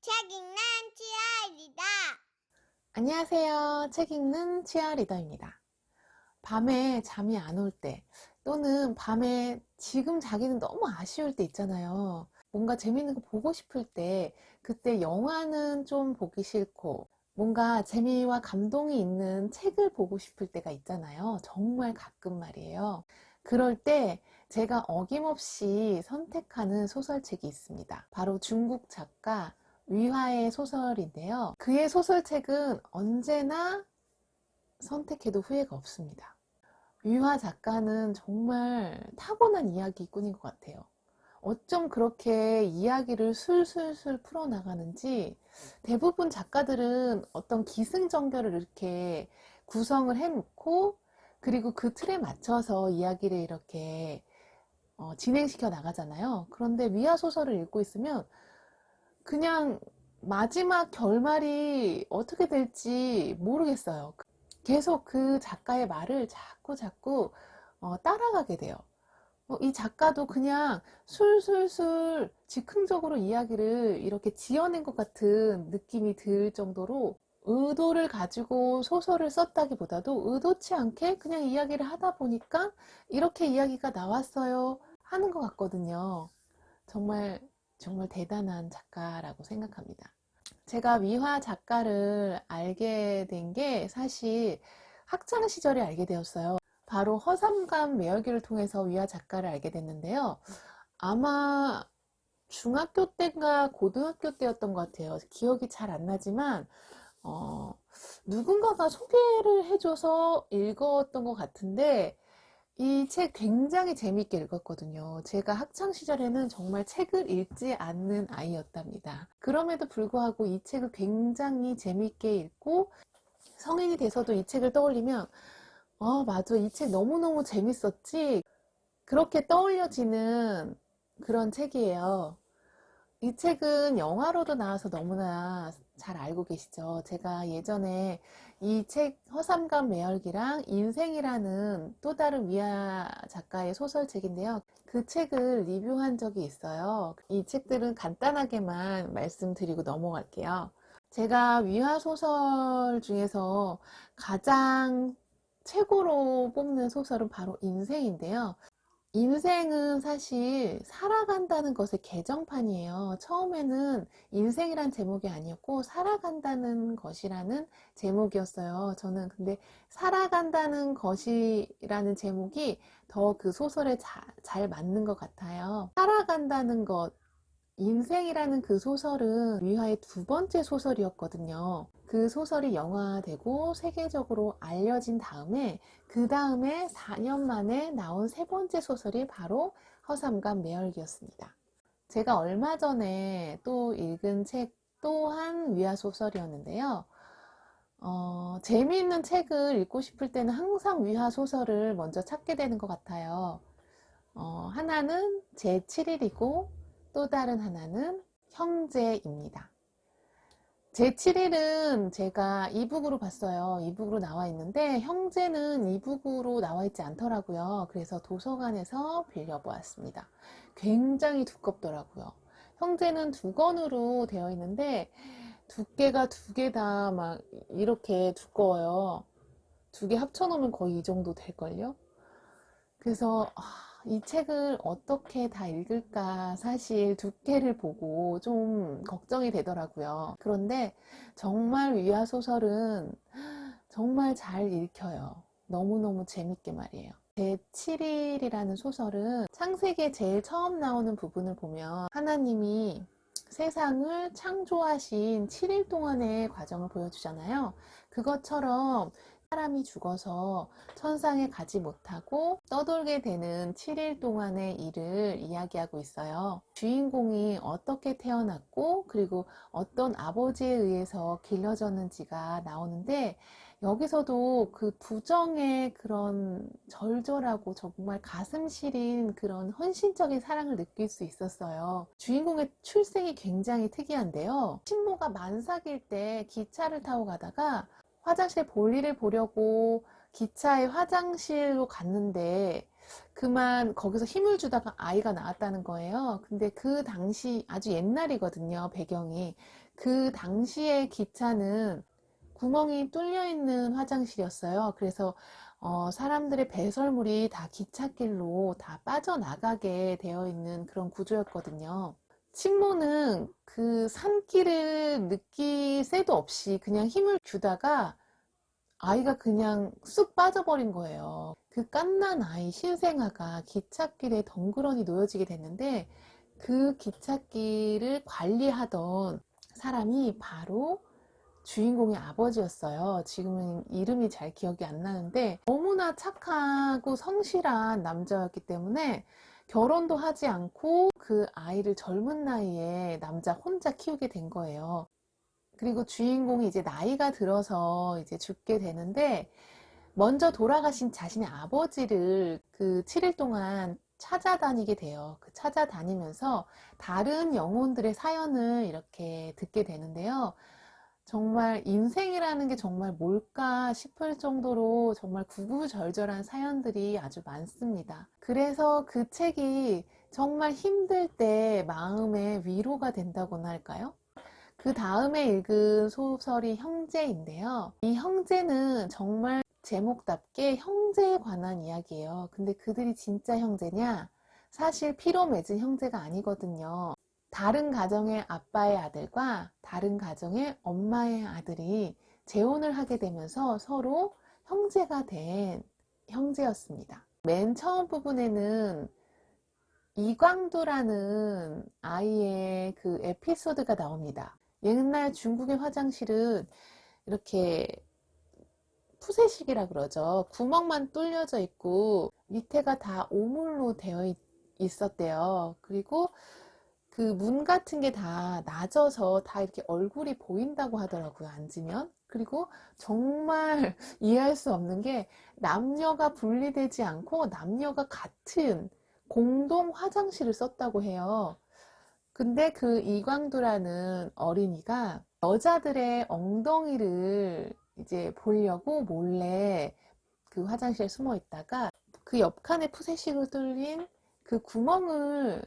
책 읽는 치아이다. 안녕하세요. 책 읽는 치아리더입니다. 밤에 잠이 안 올 때, 또는 밤에 지금 자기는 너무 아쉬울 때 있잖아요. 뭔가 재밌는 거 보고 싶을 때, 그때 영화는 좀 보기 싫고, 뭔가 재미와 감동이 있는 책을 보고 싶을 때가 있잖아요. 정말 가끔 말이에요. 그럴 때 제가 어김없이 선택하는 소설책이 있습니다. 바로 중국 작가 위화의 소설인데요. 그의 소설책은 언제나 선택해도 후회가 없습니다. 위화 작가는 정말 타고난 이야기꾼인 것 같아요. 어쩜 그렇게 이야기를 술술술 풀어나가는지 대부분 작가들은 어떤 기승전결을 이렇게 구성을 해놓고 그리고 그 틀에 맞춰서 이야기를 이렇게 어, 진행시켜 나가잖아요. 그런데 위화 소설을 읽고 있으면 그냥 마지막 결말이 어떻게 될지 모르겠어요. 계속 그 작가의 말을 자꾸 자꾸 어, 따라가게 돼요. 어, 이 작가도 그냥 술술술 즉흥적으로 이야기를 이렇게 지어낸 것 같은 느낌이 들 정도로 의도를 가지고 소설을 썼다기보다도 의도치 않게 그냥 이야기를 하다 보니까 이렇게 이야기가 나왔어요 하는 것 같거든요. 정말 정말 대단한 작가라고 생각합니다. 제가 위화 작가를 알게 된 게 사실 학창 시절에 알게 되었어요. 바로 허삼감 매열기를 통해서 위화 작가를 알게 됐는데요. 아마 중학교 때인가 고등학교 때였던 것 같아요. 기억이 잘 안 나지만 어, 누군가가 소개를 해줘서 읽었던 것 같은데 이 책 굉장히 재밌게 읽었거든요. 제가 학창 시절에는 정말 책을 읽지 않는 아이였답니다. 그럼에도 불구하고 이 책을 굉장히 재밌게 읽고 성인이 돼서도 이 책을 떠올리면 어, 맞아. 이 책 너무너무 재밌었지. 그렇게 떠올려지는 그런 책이에요. 이 책은 영화로도 나와서 너무나 잘 알고 계시죠. 제가 예전에 이 책 허삼감 매열기랑 인생이라는 또 다른 위아 작가의 소설책인데요. 그 책을 리뷰한 적이 있어요. 이 책들은 간단하게만 말씀드리고 넘어갈게요. 제가 위화 소설 중에서 가장 최고로 뽑는 소설은 바로 인생인데요. 인생은 사실 살아간다는 것의 개정판이에요. 처음에는 인생이란 제목이 아니었고 살아간다는 것이라는 제목이었어요. 저는 근데 살아간다는 것이라는 제목이 더 그 소설에 자, 잘 맞는 것 같아요. 살아간다는 것, 인생이라는 그 소설은 위화의 두 번째 소설이었거든요. 그 소설이 영화되고 세계적으로 알려진 다음에 그 다음에 4년 만에 나온 세 번째 소설이 바로 허삼감 매열기였습니다. 제가 얼마 전에 또 읽은 책 또한 위화 소설이었는데요. 어, 재미있는 책을 읽고 싶을 때는 항상 위화 소설을 먼저 찾게 되는 것 같아요. 어, 하나는 제 7일이고 또 다른 하나는 형제입니다. 제 7일은 제가 이북으로 봤어요. 이북으로 나와 있는데 형제는 이북으로 나와 있지 않더라고요. 그래서 도서관에서 빌려보았습니다. 굉장히 두껍더라고요. 형제는 두 권으로 되어 있는데 두께가 두 개 다 막 이렇게 두꺼워요. 두 개 합쳐놓으면 거의 이 정도 될걸요? 그래서 아, 이 책을 어떻게 다 읽을까 사실 두께를 보고 좀 걱정이 되더라고요. 그런데 정말 위화 소설은 정말 잘 읽혀요. 너무너무 재밌게 말이에요. 제 7일이라는 소설은 창세기에 제일 처음 나오는 부분을 보면 하나님이 세상을 창조하신 7일 동안의 과정을 보여주잖아요. 그것처럼 사람이 죽어서 천상에 가지 못하고 떠돌게 되는 7일 동안의 일을 이야기하고 있어요. 주인공이 어떻게 태어났고 그리고 어떤 아버지에 의해서 길러졌는지가 나오는데 여기서도 그 부정의 그런 절절하고 정말 가슴 시린 그런 헌신적인 사랑을 느낄 수 있었어요. 주인공의 출생이 굉장히 특이한데요. 신모가 만삭일 때 기차를 타고 가다가 화장실 볼일을 보려고 기차의 화장실로 갔는데 그만 거기서 힘을 주다가 아이가 나왔다는 거예요. 근데 그 당시 아주 옛날이거든요, 배경이. 그 당시의 기차는 구멍이 뚫려 있는 화장실이었어요. 그래서 어, 사람들의 배설물이 다 기찻길로 다 빠져나가게 되어 있는 그런 구조였거든요. 친모는 그 산길을 느낄 새도 없이 그냥 힘을 주다가 아이가 그냥 쑥 빠져버린 거예요. 그 깐난 아이 신생아가 기찻길에 덩그러니 놓여지게 됐는데 그 기찻길을 관리하던 사람이 바로 주인공의 아버지였어요. 지금은 이름이 잘 기억이 안 나는데 너무나 착하고 성실한 남자였기 때문에 결혼도 하지 않고 그 아이를 젊은 나이에 남자 혼자 키우게 된 거예요. 그리고 주인공이 이제 나이가 들어서 이제 죽게 되는데 먼저 돌아가신 자신의 아버지를 그 7일 동안 찾아다니게 돼요. 그 찾아다니면서 다른 영혼들의 사연을 이렇게 듣게 되는데요. 정말 인생이라는 게 정말 뭘까 싶을 정도로 정말 구구절절한 사연들이 아주 많습니다. 그래서 그 책이 정말 힘들 때 마음의 위로가 된다고나 할까요? 그 다음에 읽은 소설이 형제인데요. 이 형제는 정말 제목답게 형제에 관한 이야기예요. 근데 그들이 진짜 형제냐? 사실 피로 맺은 형제가 아니거든요. 다른 가정의 아빠의 아들과 다른 가정의 엄마의 아들이 재혼을 하게 되면서 서로 형제가 된 형제였습니다. 맨 처음 부분에는 이광두라는 아이의 그 에피소드가 나옵니다. 옛날 중국의 화장실은 이렇게 푸세식이라 그러죠. 구멍만 뚫려져 있고 밑에가 다 오물로 되어 있, 있었대요. 그리고 그 문 같은 게 다 낮아서 다 이렇게 얼굴이 보인다고 하더라고요. 앉으면. 그리고 정말 이해할 수 없는 게 남녀가 분리되지 않고 남녀가 같은 공동 화장실을 썼다고 해요. 근데 그 이광두라는 어린이가 여자들의 엉덩이를 이제 보려고 몰래 그 화장실에 숨어 있다가 그 옆칸에 푸세식으로 뚫린 그 구멍을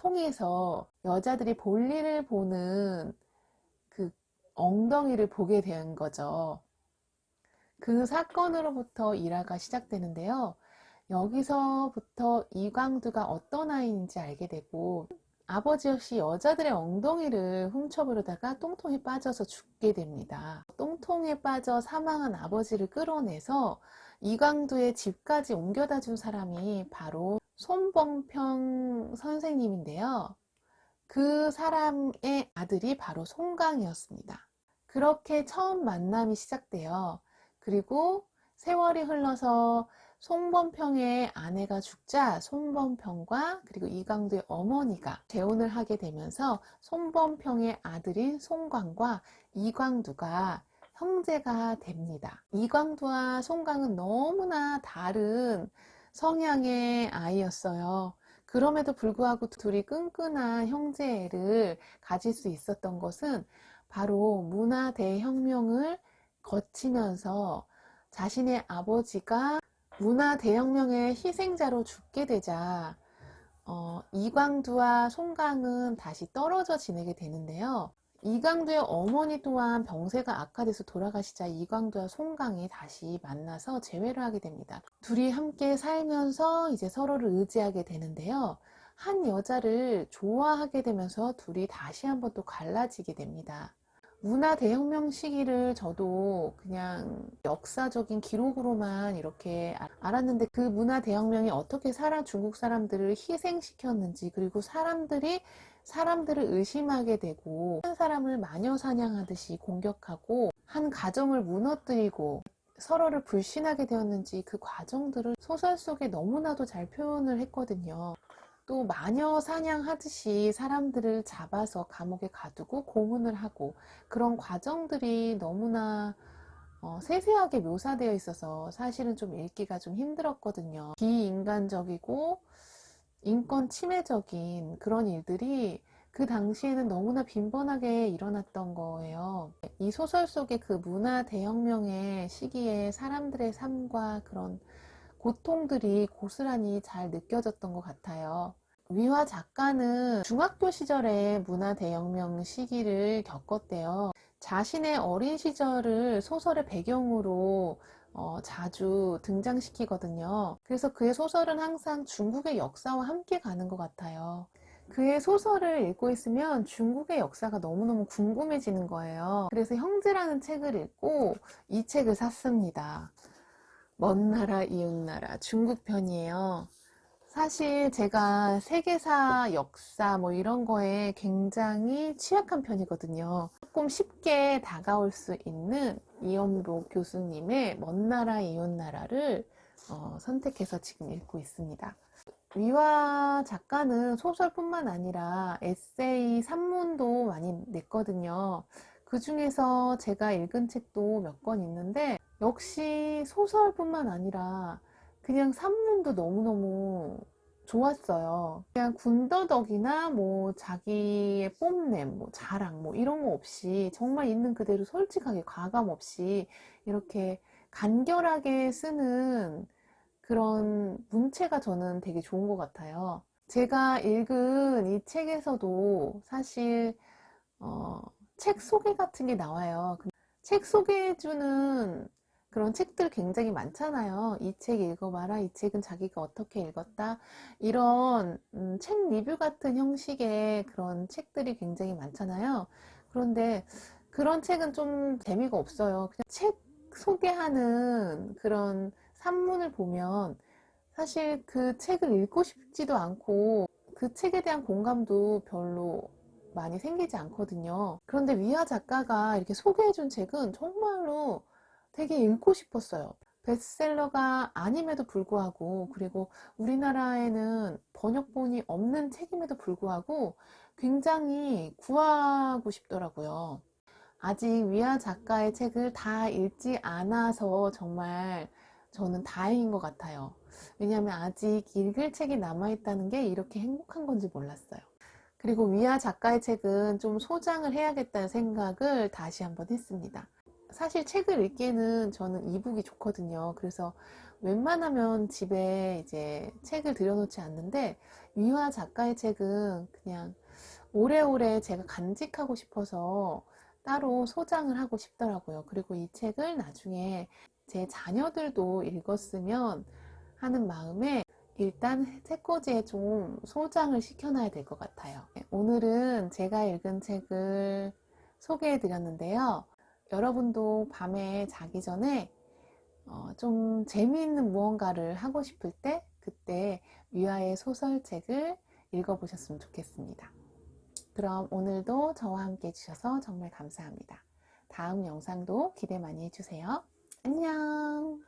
통해서 여자들이 볼일을 보는 그 엉덩이를 보게 된 거죠. 그 사건으로부터 일화가 시작되는데요. 여기서부터 이광두가 어떤 아이인지 알게 되고 아버지 역시 여자들의 엉덩이를 훔쳐보려다가 똥통에 빠져서 죽게 됩니다. 똥통에 빠져 사망한 아버지를 끌어내서 이광두의 집까지 옮겨다 준 사람이 바로 손범평 선생님인데요. 그 사람의 아들이 바로 송강이었습니다. 그렇게 처음 만남이 시작돼요. 그리고 세월이 흘러서 송범평의 아내가 죽자 송범평과 그리고 이광두의 어머니가 재혼을 하게 되면서 송범평의 아들인 송광과 이광두가 형제가 됩니다. 이광두와 송광은 너무나 다른 성향의 아이였어요. 그럼에도 불구하고 둘이 끈끈한 형제를 가질 수 있었던 것은 바로 문화 대혁명을 거치면서 자신의 아버지가 문화 대혁명의 희생자로 죽게 되자 어, 이광두와 송강은 다시 떨어져 지내게 되는데요. 이광두의 어머니 또한 병세가 악화돼서 돌아가시자 이광두와 송강이 다시 만나서 재회를 하게 됩니다. 둘이 함께 살면서 이제 서로를 의지하게 되는데요. 한 여자를 좋아하게 되면서 둘이 다시 한번 또 갈라지게 됩니다. 문화 대혁명 시기를 저도 그냥 역사적인 기록으로만 이렇게 아- 알았는데 그 문화 대혁명이 어떻게 사람 중국 사람들을 희생시켰는지 그리고 사람들이 사람들을 의심하게 되고 한 사람을 마녀 사냥하듯이 공격하고 한 가정을 무너뜨리고 서로를 불신하게 되었는지 그 과정들을 소설 속에 너무나도 잘 표현을 했거든요. 또 마녀 사냥하듯이 사람들을 잡아서 감옥에 가두고 고문을 하고 그런 과정들이 너무나 어, 세세하게 묘사되어 있어서 사실은 좀 읽기가 좀 힘들었거든요. 비인간적이고 인권 침해적인 그런 일들이 그 당시에는 너무나 빈번하게 일어났던 거예요. 이 소설 속의 그 문화 대혁명의 시기에 사람들의 삶과 그런 고통들이 고스란히 잘 느껴졌던 것 같아요. 위화 작가는 중학교 시절에 문화 대혁명 시기를 겪었대요. 자신의 어린 시절을 소설의 배경으로 어, 자주 등장시키거든요. 그래서 그의 소설은 항상 중국의 역사와 함께 가는 것 같아요. 그의 소설을 읽고 있으면 중국의 역사가 너무너무 궁금해지는 거예요. 그래서 형제라는 책을 읽고 이 책을 샀습니다. 먼 나라, 이웃 나라, 중국 편이에요. 사실 제가 세계사, 역사 뭐 이런 거에 굉장히 취약한 편이거든요. 조금 쉽게 다가올 수 있는 이연복 교수님의 먼 나라, 이웃 나라를 어, 선택해서 지금 읽고 있습니다. 위화 작가는 소설뿐만 아니라 에세이, 산문도 많이 냈거든요. 그 중에서 제가 읽은 책도 몇 권 있는데 역시 소설뿐만 아니라 그냥 산문도 너무너무 좋았어요. 그냥 군더더기나 뭐 자기의 뽐냄, 뭐 자랑 뭐 이런 거 없이 정말 있는 그대로 솔직하게 과감 없이 이렇게 간결하게 쓰는 그런 문체가 저는 되게 좋은 것 같아요. 제가 읽은 이 책에서도 사실 어, 책 소개 같은 게 나와요. 책 소개해주는 그런 책들 굉장히 많잖아요. 이 책 읽어봐라. 이 책은 자기가 어떻게 읽었다. 이런 음, 책 리뷰 같은 형식의 그런 책들이 굉장히 많잖아요. 그런데 그런 책은 좀 재미가 없어요. 그냥 책 소개하는 그런 산문을 보면 사실 그 책을 읽고 싶지도 않고 그 책에 대한 공감도 별로 많이 생기지 않거든요. 그런데 위아 작가가 이렇게 소개해준 책은 정말로 되게 읽고 싶었어요. 베스트셀러가 아님에도 불구하고 그리고 우리나라에는 번역본이 없는 책임에도 불구하고 굉장히 구하고 싶더라고요. 아직 위아 작가의 책을 다 읽지 않아서 정말 저는 다행인 것 같아요. 왜냐하면 아직 읽을 책이 남아있다는 게 이렇게 행복한 건지 몰랐어요. 그리고 위아 작가의 책은 좀 소장을 해야겠다는 생각을 다시 한번 했습니다. 사실 책을 읽기에는 저는 이북이 좋거든요. 그래서 웬만하면 집에 이제 책을 들여놓지 않는데 위화 작가의 책은 그냥 오래오래 제가 간직하고 싶어서 따로 소장을 하고 싶더라고요. 그리고 이 책을 나중에 제 자녀들도 읽었으면 하는 마음에 일단 책꽂이에 좀 소장을 시켜놔야 될 것 같아요. 오늘은 제가 읽은 책을 소개해 드렸는데요. 여러분도 밤에 자기 전에 어, 좀 재미있는 무언가를 하고 싶을 때 그때 위아의 소설책을 읽어보셨으면 좋겠습니다. 그럼 오늘도 저와 함께 해주셔서 정말 감사합니다. 다음 영상도 기대 많이 해주세요. 안녕!